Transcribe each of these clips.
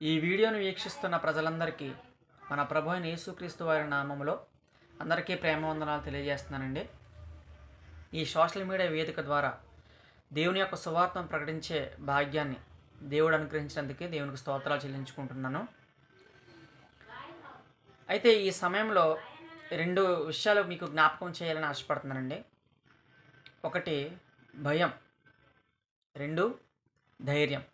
ఈ వీడియోను వీక్షిస్తున్న ప్రజలందరికీ మన ప్రభు అయిన యేసుక్రీస్తు వారి నామంలో అందరికీ ప్రేమ వందనాలు తెలియజేస్తున్నానండి. ఈ సోషల్ మీడియా వేదిక ద్వారా దేవుని యొక్క సువార్తను ప్రకటించే భాగ్యాన్ని దేవుడు అనుగ్రహించినందుకే దేవునికి స్తోత్రాలు చెల్లించుకుంటున్నాను. అయితే ఈ సమయంలో రెండు విషయాలు మీకు జ్ఞాపకం చేయాలని ఆశపడుతున్నానండి. ఒకటి భయం. రెండు ధైర్యం.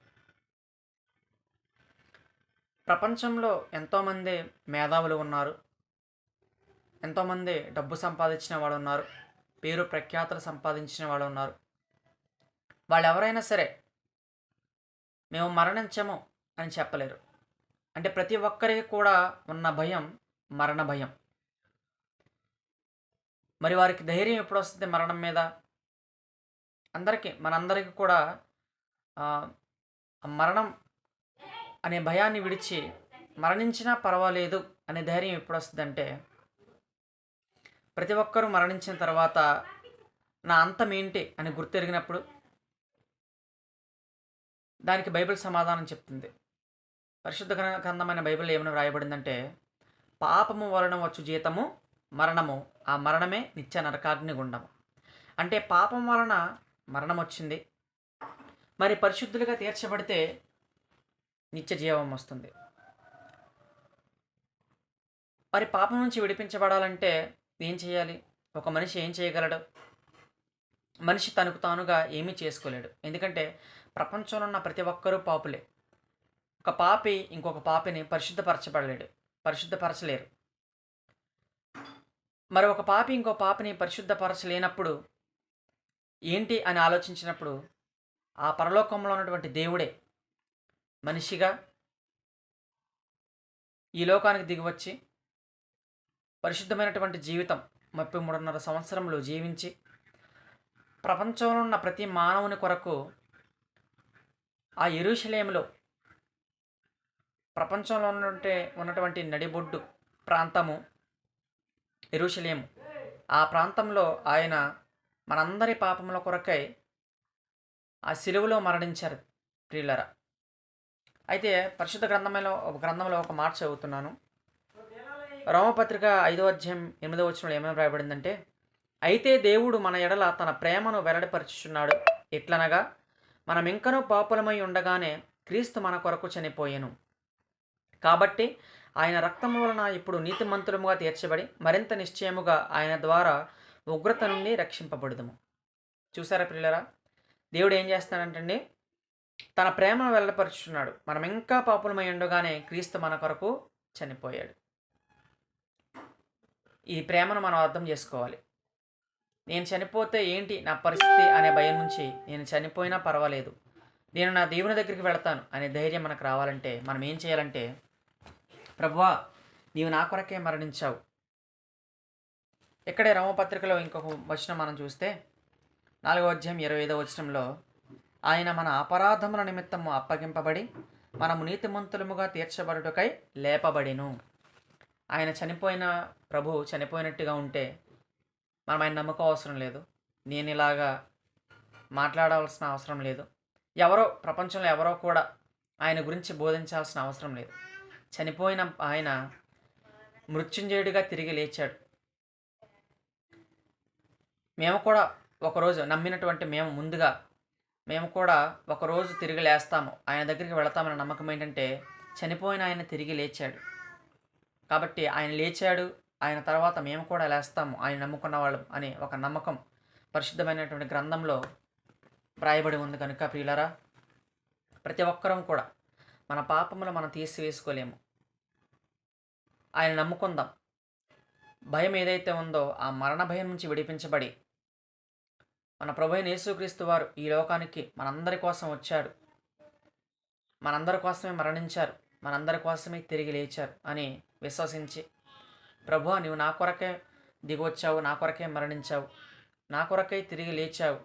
ప్రపంచంలో ఎంతోమంది మేధావులు ఉన్నారు. ఎంతోమంది డబ్బు సంపాదించిన వాళ్ళు ఉన్నారు. పేరు ప్రఖ్యాతులు సంపాదించిన వాళ్ళు ఉన్నారు. వాళ్ళు ఎవరైనా సరే మేము మరణించము అని చెప్పలేరు. అంటే ప్రతి ఒక్కరికి కూడా ఉన్న భయం మరణ భయం. మరి వారికి ధైర్యం ఎప్పుడు వస్తుంది మరణం మీద? అందరికీ మనందరికీ కూడా మరణం అనే భయాన్ని విడిచి మరణించినా పర్వాలేదు అనే ధైర్యం ఎప్పుడు వస్తుందంటే ప్రతి ఒక్కరూ మరణించిన తర్వాత నా అంతం ఏంటి అని గుర్తెరిగినప్పుడు దానికి బైబిల్ సమాధానం చెప్తుంది. పరిశుద్ధ గ్రంథమైన బైబిల్ ఏమైనా వ్రాయబడిందంటే పాపము వలన వచ్చు జీతము మరణము ఆ మరణమే నిత్య నరకాగ్ని గుండము. అంటే పాపం వలన మరణం వచ్చింది మరి పరిశుద్ధులుగా తీర్చబడితే నిత్య జీవం వస్తుంది. మరి పాపం నుంచి విడిపించబడాలంటే ఏం చేయాలి? ఒక మనిషి ఏం చేయగలడు? మనిషి తనకు తానుగా ఏమీ చేసుకోలేడు. ఎందుకంటే ప్రపంచంలో ఉన్న ప్రతి ఒక్కరూ పాపులే. ఒక పాపి ఇంకొక పాపిని పరిశుద్ధపరచబడలేడు. పరిశుద్ధపరచలేరు. మరి ఒక పాపి ఇంకో పాపిని పరిశుద్ధపరచలేనప్పుడు ఏంటి అని ఆలోచించినప్పుడు ఆ పరలోకంలో ఉన్నటువంటి దేవుడే మనిషిగా ఈ లోకానికి దిగివచ్చి పరిశుద్ధమైనటువంటి జీవితం ముప్పై మూడున్నర సంవత్సరంలో జీవించి ప్రపంచంలో ఉన్న ప్రతి మానవుని కొరకు ఆ ఎరుషలేములో ప్రపంచంలో ఉన్నటువంటి ఉన్నటువంటి నడిబొడ్డు ప్రాంతము ఎరుషలేము. ఆ ప్రాంతంలో ఆయన మనందరి పాపముల కొరకై ఆ సిలువలో మరణించారు ప్రియులరా. అయితే పరిశుద్ధ గ్రంథంలో ఒక గ్రంథంలో ఒక మాట చదువుతున్నాను. రోమపత్రిక ఐదో అధ్యాయం ఎనిమిదో వచనంలో ఏమేమి రాయబడిందంటే అయితే దేవుడు మన ఎడల తన ప్రేమను వెల్లడిపరుచుచున్నాడు. ఎట్లనగా మనం ఇంకనూ పాపులమై ఉండగానే క్రీస్తు మన కొరకు చనిపోయాను. కాబట్టి ఆయన రక్తం వలన ఇప్పుడు నీతిమంతులముగా తీర్చబడి మరింత నిశ్చయముగా ఆయన ద్వారా ఉగ్రత నుండి రక్షింపబడుదము. చూసారా పిల్లరా దేవుడు ఏం చేస్తాడంటండి తన ప్రేమను వెళ్ళపరుచున్నాడు మనం ఇంకా పాపులమై ఉండగానే క్రీస్తు మన కొరకు చనిపోయాడు. ఈ ప్రేమను మనం అర్థం చేసుకోవాలి. నేను చనిపోతే ఏంటి నా పరిస్థితి అనే భయం నుంచి నేను చనిపోయినా పర్వాలేదు. నేను నా దేవుని దగ్గరికి వెళతాను అనే ధైర్యం మనకు రావాలంటే మనం ఏం చేయాలంటే ప్రభువా నీవు నా కొరకే మరణించావు. ఇక్కడే రమపత్రికలో ఇంకొక వచనం మనం చూస్తే నాలుగో అధ్యాయం ఇరవై ఐదో వచనంలో ఆయన మన అపరాధముల నిమిత్తము అప్పగింపబడి మనము నీతిమంతులముగా తీర్చబడుటకై లేపబడిను. ఆయన చనిపోయిన ప్రభు చనిపోయినట్టుగా ఉంటే మనం ఆయన నమ్మకం అవసరం లేదు. నేను ఇలాగా మాట్లాడవలసిన అవసరం లేదు. ఎవరో ప్రపంచంలో ఎవరో కూడా ఆయన గురించి బోధించాల్సిన అవసరం లేదు. చనిపోయిన ఆయన మృత్యుంజయుడిగా తిరిగి లేచాడు. మేము కూడా ఒకరోజు నమ్మినటువంటి మేము ముందుగా మేము కూడా ఒకరోజు తిరిగి లేస్తాము. ఆయన దగ్గరికి వెళతామన్న నమ్మకం ఏంటంటే చనిపోయిన ఆయన తిరిగి లేచాడు. కాబట్టి ఆయన లేచాడు ఆయన తర్వాత మేము కూడా లేస్తాము ఆయన నమ్ముకున్న వాళ్ళం అనే ఒక నమ్మకం పరిశుద్ధమైనటువంటి గ్రంథంలో వ్రాయబడి ఉంది కనుక ప్రియులరా. ప్రతి ఒక్కరం కూడా మన పాపములు మనం తీసివేసుకోలేము. ఆయన నమ్ముకుందాం. భయం ఏదైతే ఉందో ఆ మరణ భయం నుంచి విడిపించబడి మన ప్రభు యేసుక్రీస్తు వారు ఈ లోకానికి మనందరి కోసం వచ్చాడు మనందరి కోసమే మరణించారు. మనందరి కోసమే తిరిగి లేచారు అని విశ్వసించి ప్రభు నీవు నా కొరకే దిగొచ్చావు నా కొరకే మరణించావు నా కొరకై తిరిగి లేచావు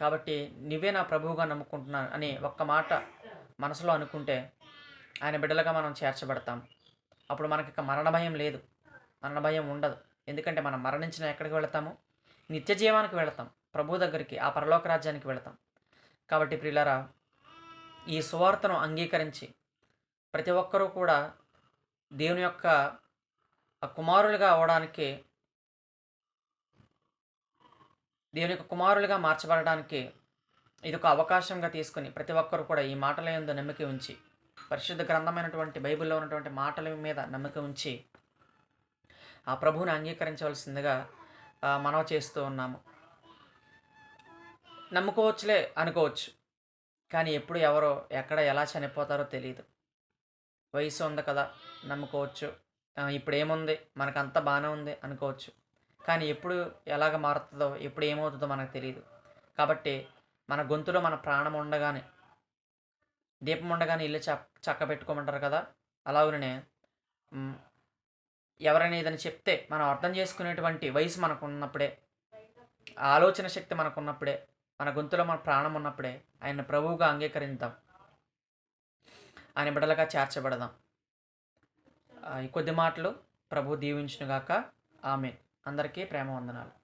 కాబట్టి నువ్వే నా ప్రభువుగా నమ్ముకుంటున్నాను అని ఒక్క మాట మనసులో అనుకుంటే ఆయన బిడ్డలుగా మనం చేర్చబడతాం. అప్పుడు మనకి మరణ భయం లేదు. మరణ భయం ఉండదు. ఎందుకంటే మనం మరణించిన ఎక్కడికి వెళతాము? నిత్య జీవానికి వెళతాం. ప్రభు దగ్గరికి ఆ పరలోక రాజ్యానికి వెళతాం. కాబట్టి ప్రియులరా ఈ సువార్తను అంగీకరించి ప్రతి ఒక్కరూ కూడా దేవుని యొక్క కుమారులుగా అవడానికి దేవుని యొక్క కుమారులుగా మార్చబడడానికి ఇది ఒక అవకాశంగా తీసుకుని ప్రతి ఒక్కరు కూడా ఈ మాటల ఎందు నమ్మిక ఉంచి పరిశుద్ధ గ్రంథమైనటువంటి బైబిల్లో ఉన్నటువంటి మాటల మీద నమ్మిక ఉంచి ఆ ప్రభువుని అంగీకరించవలసిందిగా మనవ చేస్తూ ఉన్నాము. నమ్ముకోవచ్చులే అనుకోవచ్చు. కానీ ఎప్పుడు ఎవరో ఎక్కడ ఎలా చనిపోతారో తెలియదు వయసు ఉంది కదా నమ్ముకోవచ్చు. ఇప్పుడు ఏముంది మనకు బాగానే ఉంది అనుకోవచ్చు. కానీ ఎప్పుడు ఎలాగ మారుతుందో ఎప్పుడు ఏమవుతుందో మనకు తెలియదు కాబట్టి మన గొంతులో మన ప్రాణం ఉండగానే దీపం ఉండగానే ఇల్లు చక్క చక్క పెట్టుకోమంటారు కదా అలాగనే ఎవరైనా ఏదైనా చెప్తే మనం అర్థం చేసుకునేటువంటి వయసు మనకు ఉన్నప్పుడే ఆలోచన శక్తి మనకు ఉన్నప్పుడే మన గొంతులో మన ప్రాణం ఉన్నప్పుడే ఆయన ప్రభువుగా అంగీకరిద్దాం. ఆయన బిడలుగా చేర్చబడదాం. ఈ కొద్ది మాటలు ప్రభు దీవించునుగాక. ఆమె అందరికీ ప్రేమ వందనాలు.